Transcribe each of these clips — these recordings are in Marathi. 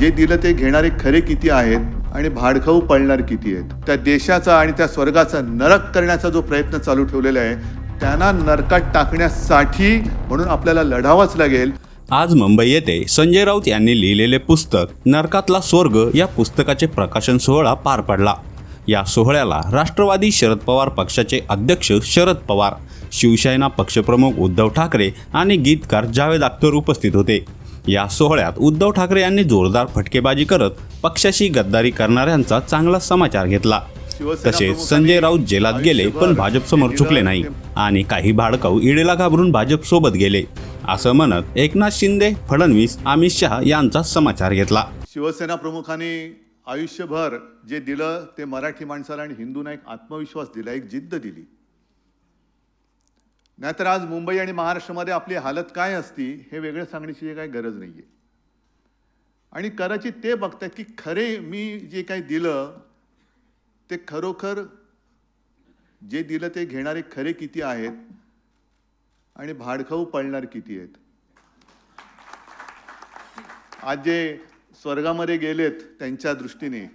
जे दिलं ते घेणारे खरे किती आहेत आणि भाडखाऊ पळणार किती आहेत? त्या देशाचा आणि त्या स्वर्गाचा नरक करण्याचा जो प्रयत्न चालू ठेवलेला आहे त्यांना नरकात टाकण्यासाठी म्हणून आपल्याला लढावंच लागेल. आज मुंबई येथे संजय राऊत यांनी लिहिलेले पुस्तक नरकातला स्वर्ग या पुस्तकाचे प्रकाशन सोहळा पार पडला. या सोहळ्याला राष्ट्रवादी शरद पवार पक्षाचे अध्यक्ष शरद पवार शिवसेना पक्षप्रमुख उद्धव ठाकरे आणि गीतकार जावेद अख्तर उपस्थित होते. या सोहळ्यात उद्धव ठाकरे यांनी जोरदार फटकेबाजी करत पक्षाशी गद्दारी करणाऱ्यांचा चांगला समाचार घेतला. तसेच संजय राऊत जेलात गेले पण भाजपसमोर चुकले नाही आणि काही भाडकाऊ ईडेला घाबरून भाजप सोबत गेले. असं म्हणत एकनाथ शिंदे फडणवीस अमित शहा यांचा समाचार घेतला. शिवसेना प्रमुखांनी आयुष्यभर जे दिलं ते मराठी माणसाला आणि हिंदूंना एक आत्मविश्वास दिला एक जिद्द दिली. नाहीतर आज मुंबई आणि महाराष्ट्रामध्ये आपली हालत काय असती हे वेगळं सांगण्याची काही गरज नाही आहे आणि कदाचित ते बघतात की खरे मी जे काही दिलं ते खरोखर जे दिलं ते घेणारे खरे किती आहेत आणि भाडखाऊ पळणार किती आहेत. आज जे स्वर्गामध्ये गेलेत त्यांच्या दृष्टीने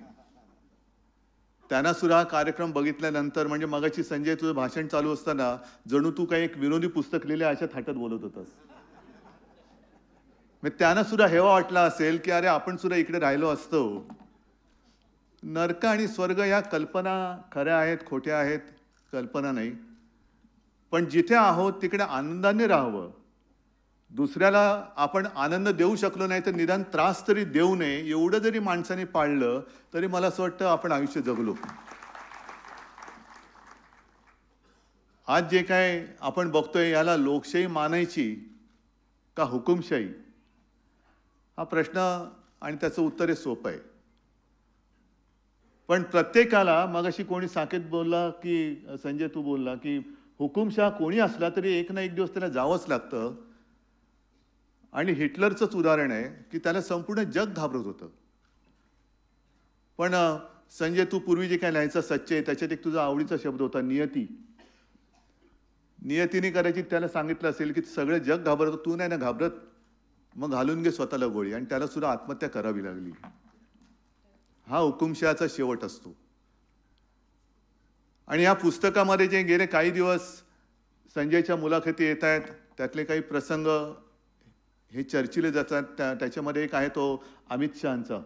त्यांना सुद्धा हा कार्यक्रम बघितल्यानंतर म्हणजे मगाशी संजय तुझं भाषण चालू असताना जणू तू काही एक विनोदी पुस्तक लिहिले अशा थाटात बोलत होतास. मग त्यांना सुद्धा हेवा वाटला असेल की अरे आपण सुद्धा इकडे राहिलो असतो. नरक आणि स्वर्ग या कल्पना खऱ्या आहेत खोट्या आहेत कल्पना नाही. पण जिथे आहोत तिकडे आनंदाने राहावं. दुसऱ्याला आपण आनंद देऊ शकलो नाही तर निदान त्रास तरी देऊ नये एवढं जरी माणसाने पाळलं तरी मला असं वाटतं आपण आयुष्य जगलो. आज जे काय आपण बघतोय याला लोकशाही मानायची का हुकुमशाही? हा प्रश्न आणि त्याचं उत्तर हे सोपं आहे. पण प्रत्येकाला मग अशी कोणी साकेत बोलला की संजय तू बोलला की हुकुमशाह कोणी असला तरी एक ना एक दिवस त्याला जावंच लागतं. आणि हिटलरचंच उदाहरण आहे की त्याला संपूर्ण जग घाबरत होतं. पण संजय तू पूर्वी जे काय लिहायचं सच्चे त्याच्यात एक तुझा आवडीचा शब्द होता नियती. नियतीने करायची त्याला सांगितलं असेल की सगळं जग घाबरत तू नाही ना घाबरत. मग घालून घे स्वतःला गोळी आणि त्याला सुद्धा आत्महत्या करावी लागली. हा हुकुमशहाचा शेवट असतो. आणि या पुस्तकामध्ये जे गेले काही दिवस संजयच्या मुलाखती येत आहेत त्यातले काही प्रसंग हे चर्चिले जातात त्या त्याच्यामध्ये एक आहे तो अमित शहाचा.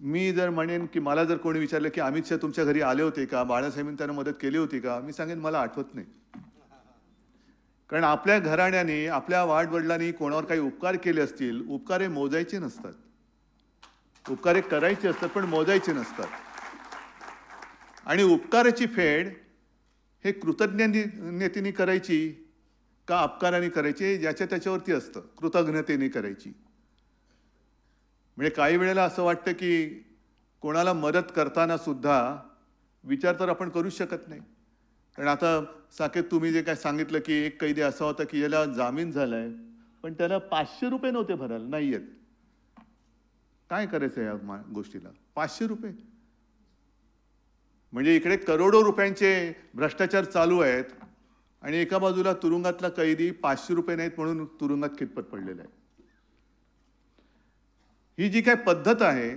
मी जर म्हणेन की मला जर कोणी विचारलं की अमित शहा तुमच्या घरी आले होते का? बाळासाहेबांनी त्यांना मदत केली होती का? मी सांगेन मला आठवत नाही. कारण आपल्या घराण्याने आपल्या वाडवडिलांनी कोणावर काही उपकार केले असतील उपकार हे मोजायचे नसतात. उपकार हे करायचे असतात पण मोजायचे नसतात. आणि उपकाराची फेड हे कृतज्ञतेने करायची का अपकाराने करायचे ज्याच्या त्याच्यावरती असतं कृतज्ञतेने करायची. म्हणजे काही वेळेला असं वाटतं की कोणाला मदत करताना सुद्धा विचार तर आपण करूच शकत नाही. कारण आता साकेत तुम्ही जे काय सांगितलं की एक कैदी असा होता की याला जामीन झालाय पण त्याला पाचशे रुपये नव्हते भरायला नाही आहेत काय करायचं या मा- गोष्टीला? पाचशे रुपये. म्हणजे इकडे करोडो रुपयांचे भ्रष्टाचार चालू आहेत आणि एका बाजूला तुरुंगातला कैदी पाचशे रुपये नाहीत म्हणून तुरुंगात खितपत पडलेला आहे. ही जी काय पद्धत आहे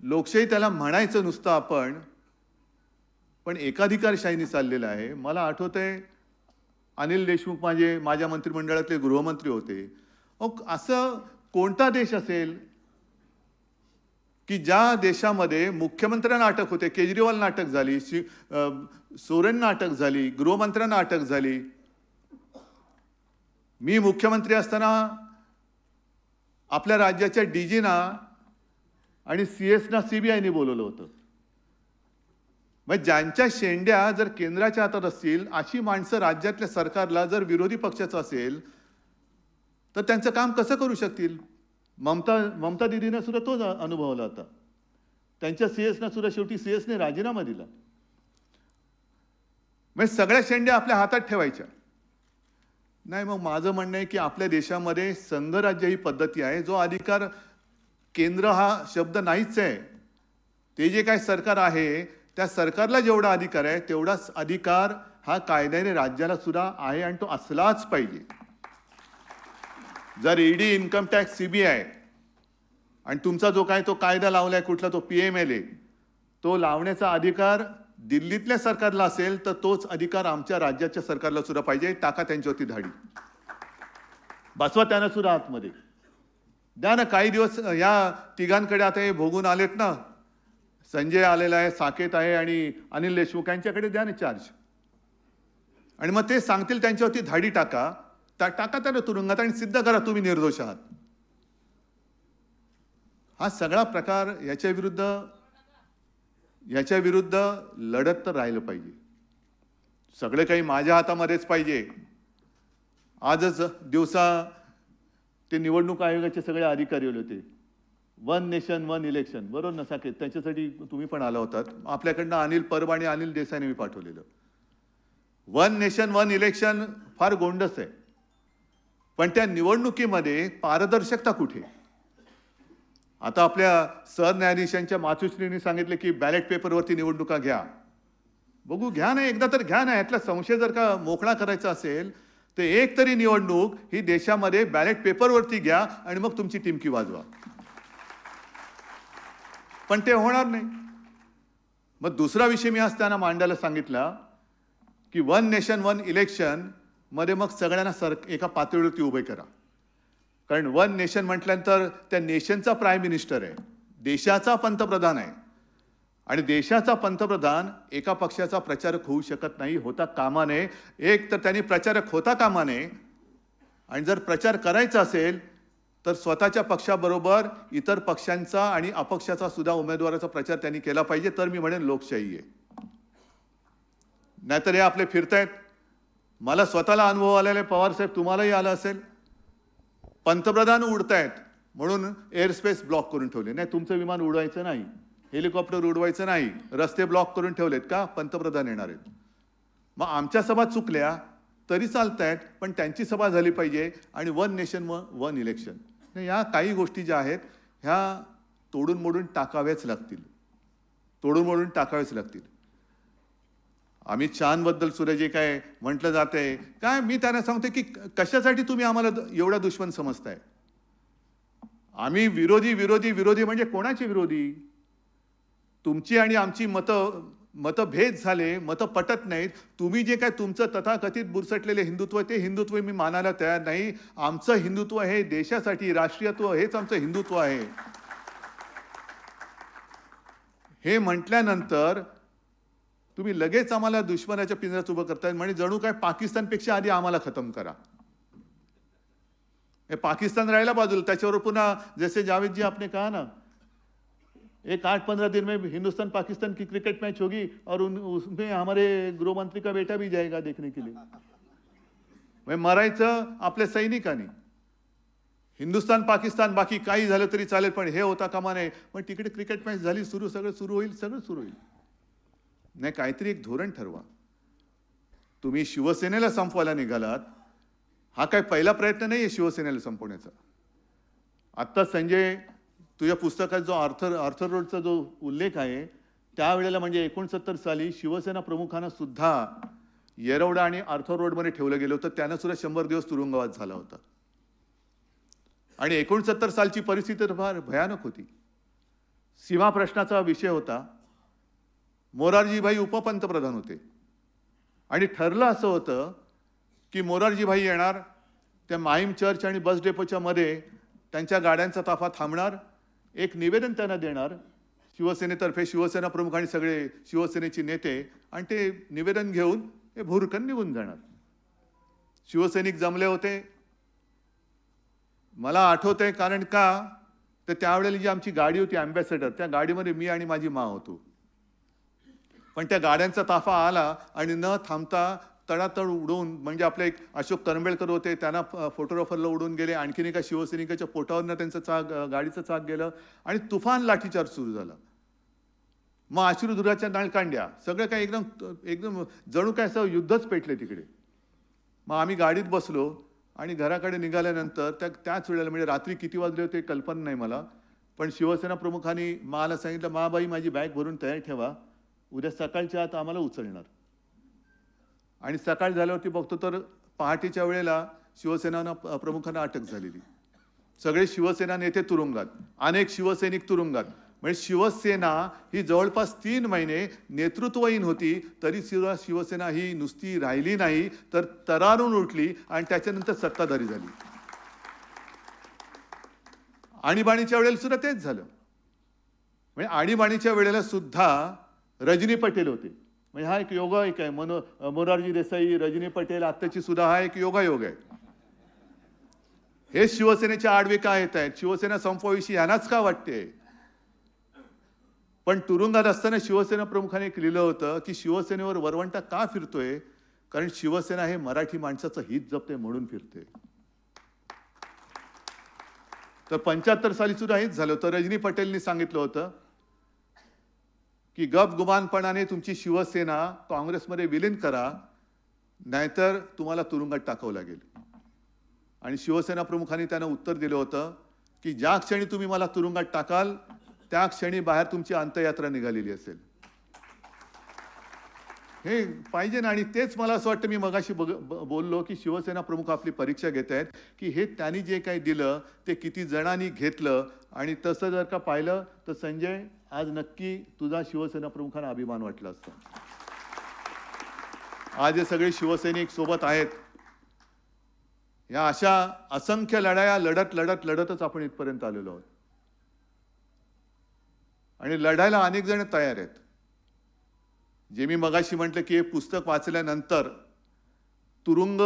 लोकशाही त्याला म्हणायचं नुसतं आपण पण एकाधिकारशाहीने चाललेलं आहे. मला आठवत आहे अनिल देशमुख माझे माझ्या मंत्रिमंडळातले गृहमंत्री होते. अहो असं कोणता देश असेल की ज्या देशामध्ये मुख्यमंत्र्यांना अटक होते केजरीवालना अटक झाली शि अं, सोरेनना अटक झाली गृहमंत्र्यांना अटक झाली मी मुख्यमंत्री असताना आपल्या राज्याच्या डीजीना आणि सी एसना सीबीआयने बोलवलं होतं. मग ज्यांच्या शेंड्या जर केंद्राच्या हातात असतील अशी माणसं राज्यातल्या सरकारला जर विरोधी पक्षाचं असेल तर त्यांचं काम कसं करू शकतील? ममता ममता दिदीनं सुद्धा तोच अनुभवला होता. त्यांच्या सी एसना सुद्धा शेवटी सी एसने राजीनामा दिला. म्हणजे सगळ्या शेंड्या आपल्या हातात ठेवायच्या. नाही मग माझं म्हणणं आहे की आपल्या देशामध्ये संघराज्य ही पद्धती आहे. जो अधिकार केंद्र हा शब्द नाहीच आहे. ते जे काय सरकार आहे त्या सरकारला जेवढा अधिकार आहे तेवढाच अधिकार हा कायद्याने राज्याला सुद्धा आहे आणि तो असलाच पाहिजे. जर ईडी इन्कम टॅक्स सीबीआय आणि तुमचा जो काय तो कायदा लावलाय कुठला तो पी एम एल ए तो लावण्याचा अधिकार दिल्लीतल्या सरकारला असेल तर तोच अधिकार आमच्या राज्याच्या सरकारला सुद्धा पाहिजे. टाका त्यांच्यावरती धाडी. बसवा त्यांना सुद्धा आतमध्ये. द्या ना काही दिवस या तिघांकडे आता हे भोगून आलेत ना. संजय आलेला आहे साकेत आहे आणि अनिल देशमुख यांच्याकडे द्या ना चार्ज आणि मग ते सांगतील त्यांच्यावरती धाडी टाका. त्या टाका त्याला तुरुंगात आणि सिद्ध करा तुम्ही निर्दोष आहात. हा सगळा प्रकार याच्या विरुद्ध याच्या विरुद्ध लढत तर राहिलं पाहिजे. सगळे काही माझ्या हातामध्येच पाहिजे. आजच दिवसा ते निवडणूक आयोगाचे सगळे अधिकारी आले होते. वन नेशन वन इलेक्शन बरोबर ना साकेत? त्याच्यासाठी तुम्ही पण आला होतात. आपल्याकडनं अनिल परब आणि अनिल देसाईने मी पाठवलेलं. वन नेशन वन इलेक्शन फार गोंडस आहे. पण त्या निवडणुकीमध्ये पारदर्शकता कुठे? आता आपल्या सरन्यायाधीशांच्या मातुश्रींनी सांगितले की बॅलेट पेपरवरती निवडणुका घ्या. बघू घ्या ना एकदा तर घ्या ना. यातला संशय जर का मोकळा करायचा असेल तर एक तरी निवडणूक ही देशामध्ये बॅलेट पेपरवरती घ्या आणि मग तुमची टिमकी वाजवा. पण ते होणार नाही. मग दुसरा विषय मी आज त्यांना मांडायला सांगितला की वन नेशन वन इलेक्शन मध्ये मग सगळ्यांना सर एका पातळीवरती उभे करा. कारण वन नेशन म्हटल्यानंतर त्या नेशनचा प्राईम मिनिस्टर आहे. देशाचा पंतप्रधान आहे. आणि देशाचा पंतप्रधान एका पक्षाचा प्रचारक होऊ शकत नाही होता कामा नये एक तर त्यांनी प्रचारक होता कामा नये आणि जर प्रचार करायचा असेल तर स्वतःच्या पक्षाबरोबर इतर पक्षांचा आणि अपक्षाचा सुद्धा उमेदवाराचा प्रचार त्यांनी केला पाहिजे. तर मी म्हणेन लोकशाही आहे. नाहीतर हे आपले फिरतायत. मला स्वतःला अनुभव आलेला आहे पवार साहेब तुम्हालाही आला असेल. पंतप्रधान उडतायत म्हणून एअरस्पेस ब्लॉक करून ठेवले. नाही तुमचं विमान उडवायचं नाही. हेलिकॉप्टर उडवायचं नाही. रस्ते ब्लॉक करून ठेवलेत का? पंतप्रधान येणार आहेत. मग आमच्या सभा चुकल्या तरी चालत आहेत पण त्यांची सभा झाली पाहिजे आणि वन नेशन व वन इलेक्शन या काही गोष्टी ज्या आहेत ह्या तोडून मोडून टाकाव्याच लागतील. तोडून मोडून टाकाव्याच लागतील. अमित शहाबद्दल सुद्धा जे काय म्हटलं जाते काय मी त्यांना सांगते की कशासाठी तुम्ही आम्हाला एवढा दुश्मन समजताय? आम्ही विरोधी विरोधी विरोधी म्हणजे कोणाचे विरोधी? तुमची आणि आमची मतं मतभेद झाले मतं पटत नाहीत. तुम्ही जे काय तुमचं तथाकथित बुरसटलेले हिंदुत्व ते हिंदुत्व मी मानायला तयार नाही. आमचं हिंदुत्व हे देशासाठी राष्ट्रीयत्व हेच आमचं हिंदुत्व आहे. हे म्हटल्यानंतर तुम्ही लगेच आम्हाला दुश्मनाच्या पिंजऱ्यात उभं करताय. म्हणजे जणू काय पाकिस्तानपेक्षा आधी आम्हाला खतम करा. हे पाकिस्तान राहिला बाजूला. त्याच्यावर पुन्हा जैसे जावेद जी आपने कहा ना एक आठ पंद्रह दिन में हिंदुस्तान पाकिस्तान की क्रिकेट मैच होगी और उन, उसमें हमारे गृहमंत्री का बेटा भी जाएगा देखने के लिए। म्हणजे मरायचं आपल्या सैनिकांनी. हिंदुस्तान पाकिस्तान बाकी काही झालं तरी चालेल पण हे होता कामा नये. पण तिकडे क्रिकेट मॅच झाली सुरू सगळं सुरू होईल सगळं सुरू होईल. नाही काहीतरी एक धोरण ठरवा. तुम्ही शिवसेनेला संपवायला निघालात हा काय पहिला प्रयत्न नाही आहे शिवसेनेला संपवण्याचा. आत्ता संजय तुझ्या पुस्तकात जो आर्थर आर्थर रोडचा जो उल्लेख आहे त्यावेळेला म्हणजे एकोणसत्तर साली शिवसेना प्रमुखांना सुद्धा येरवडा आणि आर्थर रोडमध्ये ठेवलं गेलं होतं त्यांना सुद्धा शंभर दिवस तुरुंगवास झाला होता. आणि एकोणसत्तर सालची परिस्थिती तर फार भयानक होती. सीमा प्रश्नाचा विषय होता. मोरारजीभाई उपपंतप्रधान होते. आणि ठरलं असं होतं की मोरारजीभाई येणार त्या माहीम चर्च आणि बस डेपोच्या मध्ये त्यांच्या गाड्यांचा ताफा थांबणार एक निवेदन त्यांना देणार शिवसेनेतर्फे शिवसेना प्रमुख आणि सगळे शिवसेनेचे नेते आणि ते निवेदन घेऊन हे भुरकन निघून जाणार. शिवसैनिक जमले होते. मला आठवत आहे कारण का? तर त्यावेळेला जी आमची गाडी होती अँबॅसेडर त्या गाडीमध्ये मी आणि माझी मा होतो. पण त्या गाड्यांचा ताफा आला आणि न थांबता तडातड उडवून म्हणजे आपले एक अशोक करंबेळकर होते त्यांना फोटोग्राफरला उडून गेले आणखीन एका शिवसैनिकाच्या पोटावरनं त्यांचं चाक गाडीचं चाक गेलं आणि तुफान लाठीचार्ज सुरू झाला. मग आश्रुधुराच्या नळकांड्या सगळं काय एकदम एकदम जणू काय असं युद्धच पेटले तिकडे. मग आम्ही गाडीत बसलो आणि घराकडे निघाल्यानंतर त्या त्याच वेळेला म्हणजे रात्री किती वाजले होते कल्पना नाही मला पण शिवसेना प्रमुखांनी मला सांगितलं माबाई माझी बॅग भरून तयार ठेवा. उद्या सकाळच्या आत आम्हाला उचलणार. आणि सकाळ झाल्यावरती बघतो तर पहाटेच्या वेळेला शिवसेना प्रमुखांना अटक झालेली. सगळे शिवसेना नेते तुरुंगात अनेक शिवसैनिक तुरुंगात. म्हणजे शिवसेना ही जवळपास तीन महिने नेतृत्वहीन होती तरी सुद्धा शिवसेना ही नुसती राहिली नाही तर तरारून उठली आणि त्याच्यानंतर सत्ताधारी झाली. आणीबाणीच्या वेळेला सुद्धा तेच झालं. म्हणजे आणीबाणीच्या वेळेला सुद्धा रजनी पटेल होते. म्हणजे हा एक योगायोग आहे. मनो मोरारजी देसाई रजनी पटेल आत्ताची सुद्धा हा एक योगायोग आहे. हे शिवसेनेच्या आडवे का येत आहेत. शिवसेना संपवाविषयी यांनाच का वाटते? पण तुरुंगात असताना शिवसेना प्रमुखाने एक लिहिलं होतं की शिवसेनेवर वरवंटा का फिरतोय? कारण शिवसेना हे मराठी माणसाचं हित जपते म्हणून फिरते. तर पंच्याहत्तर साली सुद्धा हेच झालं होतं. रजनी पटेलनी सांगितलं होतं. की गपगुमानपणाने तुमची शिवसेना काँग्रेसमध्ये विलीन करा नाहीतर तुम्हाला तुरुंगात टाकावं लागेल. आणि शिवसेना प्रमुखांनी त्यांना उत्तर दिलं होतं की ज्या क्षणी तुम्ही मला तुरुंगात टाकाल त्या क्षणी बाहेर तुमची अंत्ययात्रा निघालेली असेल. हे पाहिजे ना आणि तेच मला असं वाटतं मी मगाशी बघ बोललो की शिवसेना प्रमुख आपली परीक्षा घेत आहेत की हे त्यांनी जे काही दिलं ते किती जणांनी घेतलं आणि तसं जर का पाहिलं तर संजय आज नक्की तुझा शिवसेना प्रमुखांना अभिमान वाटला असता. आज हे सगळे शिवसैनिक सोबत आहेत. या अशा असंख्य लढाया लढत लढत लढतच आपण इथपर्यंत आलेलो आहोत. आणि लढायला अनेक जण तयार आहेत. जे मी मगाशी म्हटलं की हे पुस्तक वाचल्यानंतर तुरुंग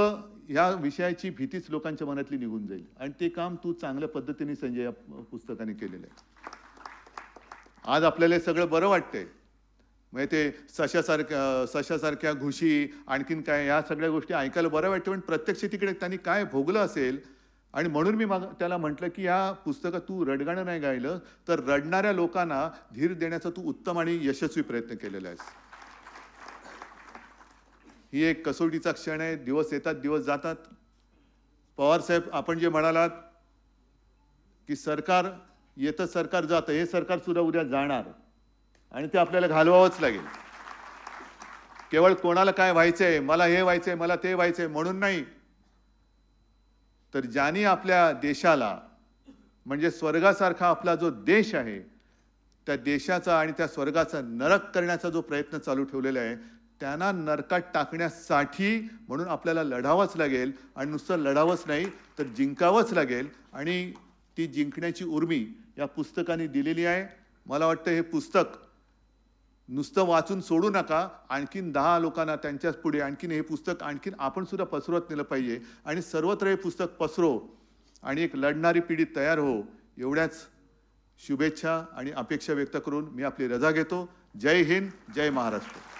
या विषयाची भीतीच लोकांच्या मनातली निघून जाईल. आणि ते काम तू चांगल्या पद्धतीने संजय या पुस्तकाने केलेलं आहे. आज आपल्याला हे सगळं बरं वाटतंय. म्हणजे ते सशासारख्या सशासारख्या घुशी आणखीन काय या सगळ्या गोष्टी ऐकायला बरं वाटतं पण प्रत्यक्ष तिकडे त्यांनी काय भोगलं असेल? आणि म्हणून मी मग त्याला म्हटलं की या पुस्तकात तू रडगाणं नाही गायलं तर रडणाऱ्या लोकांना धीर देण्याचा तू उत्तम आणि यशस्वी प्रयत्न केलेला आहेस. ही एक कसोटीचा क्षण आहे. दिवस येतात दिवस जातात. पवार साहेब आपण जे म्हणालात की सरकार येतं सरकार जातं हे सरकार सुद्धा उद्या जाणार. आणि ते आपल्याला घालवावंच लागेल. केवळ कोणाला काय व्हायचंय मला हे व्हायचंय मला ते व्हायचंय म्हणून नाही. तर ज्यांनी आपल्या देशाला म्हणजे स्वर्गासारखा आपला जो देश आहे त्या देशाचा आणि त्या स्वर्गाचा नरक करण्याचा जो प्रयत्न चालू ठेवलेला आहे त्यांना नरकात टाकण्यासाठी म्हणून आपल्याला लढावंच लागेल. आणि नुसतं लढावंच नाही तर जिंकावंच लागेल. आणि ती जिंकण्याची उर्मी या पुस्तकाने दिलेली आहे. मला वाटतं हे पुस्तक नुसतं वाचून सोडू नका. आणखीन दहा लोकांना त्यांच्याच पुढे आणखीन हे पुस्तक आणखीन आपण सुद्धा पसरवत नेलं पाहिजे. आणि सर्वत्र हे पुस्तक पसरो आणि एक लढणारी पिढी तयार हो. एवढ्याच शुभेच्छा आणि अपेक्षा व्यक्त करून मी आपली रजा घेतो. जय हिंद जय महाराष्ट्र.